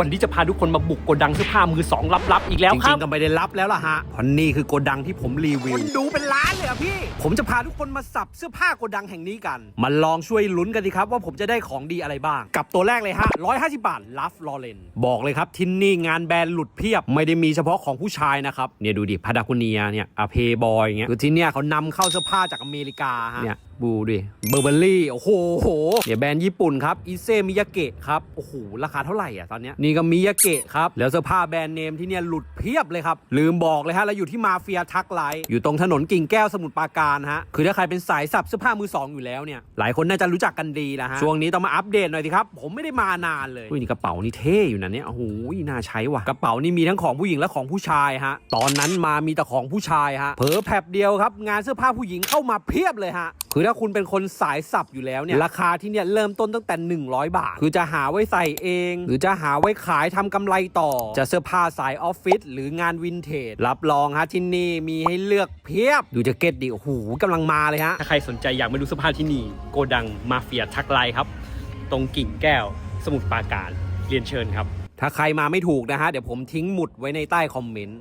วันนี้จะพาทุกคนมาบุกโกดังเสื้อผ้ามือสองลับๆอีกแล้วจครัริบ งๆก็ไม่ได้รับแล้วล่ะฮะเพราะนี่คือโกดังที่ผมรีวิวคนดูเป็นล้านเลยอะพี่ ผมจะพาทุกคนมาสับเสื้อผ้าโกดังแห่งนี้กัน มาลองช่วยลุ้นกันสิครับว่าผมจะได้ของดีอะไรบ้าง กับตัวแรกเลยฮะ 150 บาทลัฟลอเรนบอกเลยครับที่นี่งานแบรนด์หลุดเพียบ ไม่ได้มีเฉพาะของผู้ชายนะครับ เนี่ยดูดิพาดาคุเนียเนี่ยอาเพย์บอยเงี้ยคือที่เนี่ยเขานำเข้าเสื้อผ้าจากอเมริกาฮะเนี่ย บูดิเบอร์เบอรี่โอ้โหเนี่ยแบรนด์ญี่ปุ่นครับอิเซมิยาเกะครับโอ้โหราคาเท่าไหร่อะตอนเนี้ยนี่ก็มิยาเกะครับแล้วเสื้อผ้าแบรนด์เนมที่เนี่ยหลุดเพียบเลยครับลืมบอกเลยฮะเราอยู่ที่มาเฟียทักไลท์อยู่ตรงถนนกิ่งแก้วสมุทรปราการฮะคือถ้าใครเป็นสายสับเสื้อผ้ามือสองอยู่แล้วเนี่ยหลายคนน่าจะรู้จักกันดีแล้วฮะช่วงนี้ต้องมาอัปเดตหน่อยสิครับผมไม่ได้มานานเลยอุ้ยนี่กระเป๋านี่เท่อยู่นะเนี่ยโอ้โหน่าใช้ว่ะกระเป๋านี่มีทั้งของผู้หญิงและของผู้ชายฮะตอนนั้นมามีแต่ของผู้ชายฮะเผลอแผบเดียวครับงานเสื้อผ้าผู้หญิงเข้ามาเพียบเลยฮะคือถ้าคุณเป็นคนสายสับอยู่แล้วเนี่ยราคาที่เนี่ยเริ่มต้นตั้งแต่ 100 บาท คือจะหาไว้ใส่เอง หรือจะหาไว้ขายทำกำไรต่อ จะเสื้อผ้าสายออฟฟิศหรืองานวินเทจ รับรองฮะที่นี่มีให้เลือกเพียบ ดูแจะเก็ตดิโอ้โหกำลังมาเลยฮะ ถ้าใครสนใจอยากมาดูเสื้อผ้าที่นี่ โกดังมาเฟียทักไลครับ ตรงกิ่งแก้ว สมุทรปราการเรียนเชิญครับ ถ้าใครมาไม่ถูกนะฮะเดี๋ยวผมทิ้งหมุดไว้ในใต้คอมเมนต์